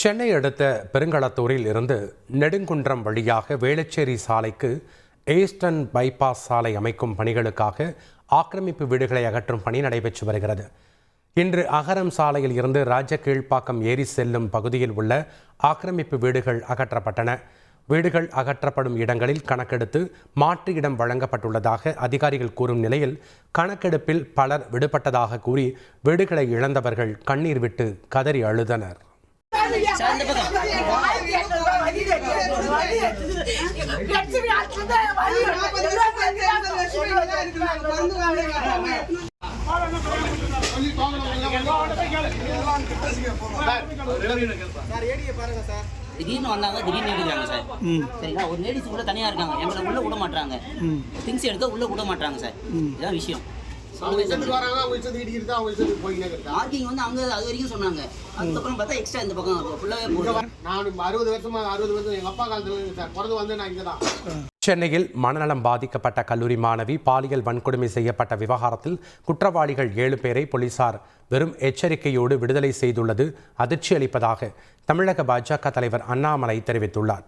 சென்னை அடுத்த பெருங்களத்தூரில் இருந்து நெடுங்குன்றம் வழியாக வேளச்சேரி சாலைக்கு ஏஸ்டன் பைபாஸ் சாலை அமைக்கும் பணிகளுக்காக ஆக்கிரமிப்பு வீடுகளை அகற்றும் பணி நடைபெற்று வருகிறது. இன்று அகரம் சாலையில் இருந்து ராஜ கீழ்ப்பாக்கம் ஏரி செல்லும் பகுதியில் உள்ள ஆக்கிரமிப்பு வீடுகள் அகற்றப்பட்டன. வீடுகள் அகற்றப்படும் இடங்களில் கணக்கெடுத்து மாற்று இடம் வழங்கப்பட்டுள்ளதாக அதிகாரிகள் கூறும் நிலையில் கணக்கெடுப்பில் பலர் விடுபட்டதாக கூறி வீடுகளை இழந்தவர்கள் கண்ணீர் விட்டு கதறி அழுதனர். திடீர்னு வந்தாங்க திடீர்னு எடுக்கிறாங்க சார் சரிங்களா? ஒரு லேடிஸ் உள்ள தனியா இருக்காங்க. எங்களை உள்ள விட மாட்டாங்க திங்ஸ் எடுக்க உள்ள விட மாட்டாங்க சார். இதுதான் விஷயம். அவங்க இஷ்டத்துக்கு வராங்க அவங்க இஷ்டத்துக்கு இடிக்கிறது அவங்க இஷ்டத்துக்கு போய்க்கினே இருக்காங்க. மார்க்கிங் வந்து அங்க அது வரைக்கும் சொன்னாங்க. அதுக்கப்புறம் பார்த்தா எக்ஸ்ட்ரா இந்த பக்கம் ஃபுல்லாவே போகுது. நான் அறுபது வருஷமா அறுபது வருஷம் எங்க அப்பா காலத்துல இருந்து சார் பிறந்து வந்து நான் இங்க தான் சென்னையில் மனநலம் பாதிக்கப்பட்ட கல்லூரி மாணவி பாலியல் வன்கொடுமை செய்யப்பட்ட விவகாரத்தில் குற்றவாளிகள் ஏழு பேரை போலீசார் வெறும் எச்சரிக்கையோடு விடுதலை செய்துள்ளது அதிர்ச்சி அளிப்பதாக தமிழக பாஜக தலைவர் அண்ணாமலை தெரிவித்துள்ளார்.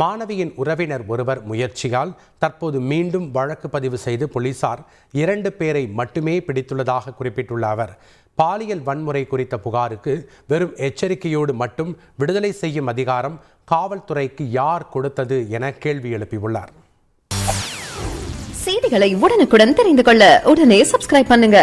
மாணவியின் உறவினர் ஒருவர் முயற்சியால் தற்போது மீண்டும் வழக்கு பதிவு செய்து போலீசார் இரண்டு பேரை மட்டுமே பிடித்துள்ளதாக குறிப்பிட்டுள்ள அவர் பாலியல் வன்முறை குறித்த புகாருக்கு வெறும் எச்சரிக்கையோடு மட்டும் விடுதலை செய்யும் அதிகாரம் காவல்துறைக்கு யார் கொடுத்தது என கேள்வி எழுப்பியுள்ளார். செய்திகளை உடனுக்குடன் தெரிந்து கொள்ள உடனே சப்ஸ்கிரைப் பண்ணுங்க.